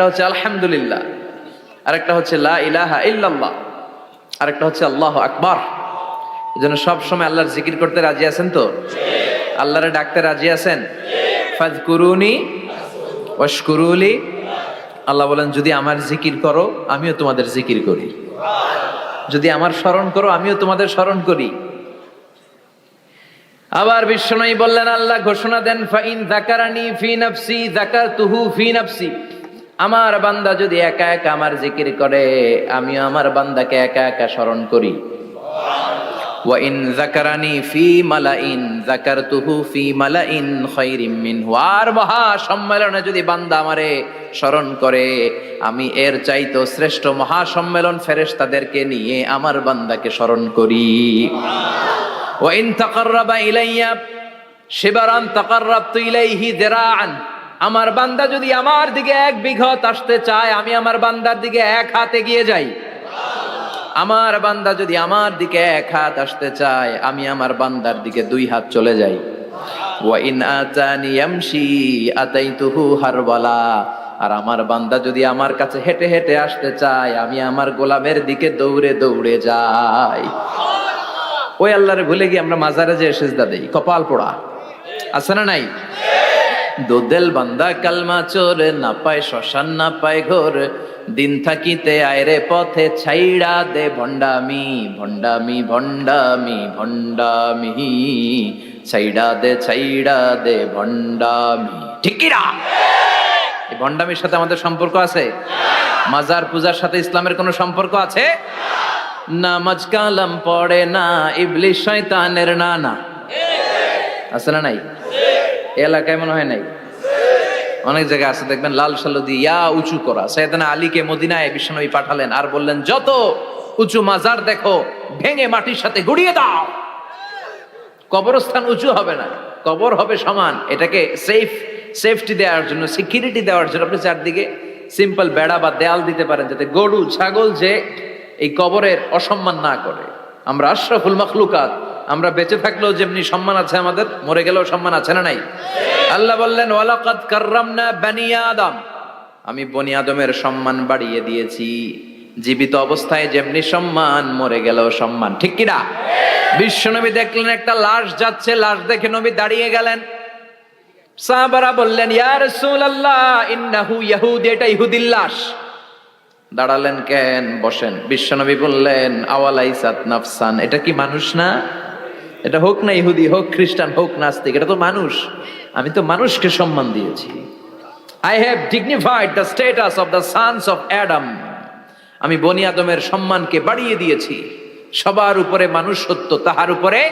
একটা হচ্ছে আলহামদুলিল্লাহ, আরেকটা হচ্ছে লা ইলাহা ইল্লাল্লাহ, আরেকটা হচ্ছে আল্লাহ আকবার। যেন সব সময় আল্লাহর জিকির করতে রাজি আছেন তো? আল্লাহরে ডাকতে রাজি আছেন? ফাজকুরুনি ওয়াশকুরুলি। আল্লাহ বলেন, যদি আমার জিকির করো, আমিও তোমাদের জিকির করি। যদি আমার স্মরণ করো, আমিও তোমাদের স্মরণ করি। আবার বিশ্বনয়ী বললেন, আল্লাহ ঘোষণা দেন, ফাইন জাকারানি ফি নাফসি জাকারতুহু ফি নাফসি। আমার বান্দা যদি একা একা আমার জিকির করে, আমিও আমার বান্দাকে একা একা স্মরণ করি। ওয়াইন জাকারতুহু মহা সম্মেলনে যদি বান্দা আমারে স্মরণ করে, আমি এর চাইতো শ্রেষ্ঠ মহা সম্মেলন ফেরেশতাদেরকে নিয়ে আমার বান্দাকে স্মরণ করি। ওয়াইন তাকাররাবা ইলাইয়া শিবারান আমার বান্দা যদি আমার দিকে এক বিঘত আসতে চায়, আমি আমার বান্দার দিকে এক হাত এগিয়ে যাই। আমার বান্দা যদি আমার দিকে এক হাত আসতে চায়, আমি আমার বান্দার দিকে দুই হাত চলে যাই। ওয়া ইন আতানি ইয়ামশি আতাইতুহু হারবালা। আর আমার বান্দা যদি আমার কাছে হেঁটে হেঁটে আসতে চায়, আমি আমার গোলামের দিকে দৌড়ে দৌড়ে যাই। ওই আল্লাহরে ভুলে গিয়ে আমরা মাজারে যে সেজদা দেই। কপাল পোড়া। আছে না নাই? দোদেল বান্দা কালমা চোর, না পায় শ্মশান, না পায় ঘোর। দিন থাকিতে আয়রে পথে ছাইড়া দে ভণ্ডামি ভণ্ডামি ভণ্ডামি ভণ্ডামি। ছাইড়া দে ছাইড়া দে ভণ্ডামি। ঠিকিরা এই ভণ্ডামির সাথে আমাদের সম্পর্ক আছে? মাজার পূজার সাথে ইসলামের কোনো সম্পর্ক আছে? নামাজ কালাম পড়ে না, ইবলিশ শয়তানের নানা। আছে না নাই? এলাকায় মনে হয় নাই? অনেক জায়গায় আছে, দেখবেন লাল সালু দিয়ে, ইয়া উঁচু করা। সৈয়দনা আলীকে মদিনায় বিশ্বনবী পাঠালেন আর বললেন, যত উঁচু মাজার দেখো, ভেঙে মাটির সাথে গুড়িয়ে দাও। কবরস্থান উঁচু হবে না, কবর হবে সমান। এটাকে সেফ সেফটি দেওয়ার জন্য সিকিউরিটি দেওয়ার জন্য আপনি চারদিকে সিম্পল বেড়া বা দেয়াল দিতে পারেন, যাতে গরু, ছাগল যে এই কবরের অসম্মান না করে। আমরা আশরাফুল মখলুকাত আমরা বেঁচে থাকলেও যেমনি সম্মান আছে আমাদের, মরে গেলেও সম্মান আছে না নাই? আল্লাহ বললেন, ওয়ালাকাদ কাররামনা বানি আদম। আমি বনি আদমের সম্মান বাড়িয়ে দিয়েছি। জীবিত অবস্থায় যেমনি সম্মান, মরে গেলেও সম্মান। ঠিক কিনা? বিশ্বনবী দেখলেন একটা লাশ যাচ্ছে, লাশ দেখে নবী দাঁড়িয়ে গেলেন। সাহাবারা বললেন, ইয়া রাসূলুল্লাহ, ইন্নাহু ইয়াহুদ, এটা ইহুদির লাশ। দাঁড়ালেন কেন? বসেন। বিশ্বনবী বললেন, আওয়ালাইসাত নাফসান। এটা কি মানুষ না? এটা হোক না ইহুদি হোক, খ্রিস্টান হোক, নাস্তিক, এটা তো মানুষ। আমি তো মানুষকে সম্মান দিয়েছি। I have dignified the status of the sons of Adam আমি বনি আদমের সম্মানকে বাড়িয়ে দিয়েছি। সবার উপরে মানুষ সত্য তাহার উপরে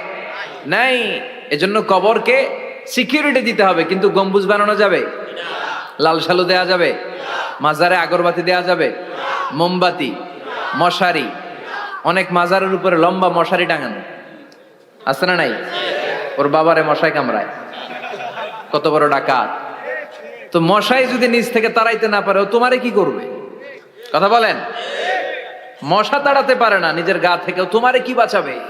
নাই। এজন্য কবরকে সিকিউরিটি দিতে হবে। কিন্তু গম্বুজ বানানো যাবে? লাল সালু দেয়া যাবে? মাজারে আগরবাতি দেয়া যাবে? মোমবাতি? মশারি? অনেক মাজারের উপরে লম্বা মশারি টাঙানো। আছে না নাই? ওর বাবারে মশাই কামড়ায়। কত বড় ডাকাত। তো মশাই যদি নিজ থেকে তাড়াইতে না পারে, ও তোমারে কি করবে? কথা বলেন? মশা তাড়াতে পারে না, নিজের গা থেকে। তোমারে কি বাঁচাবে?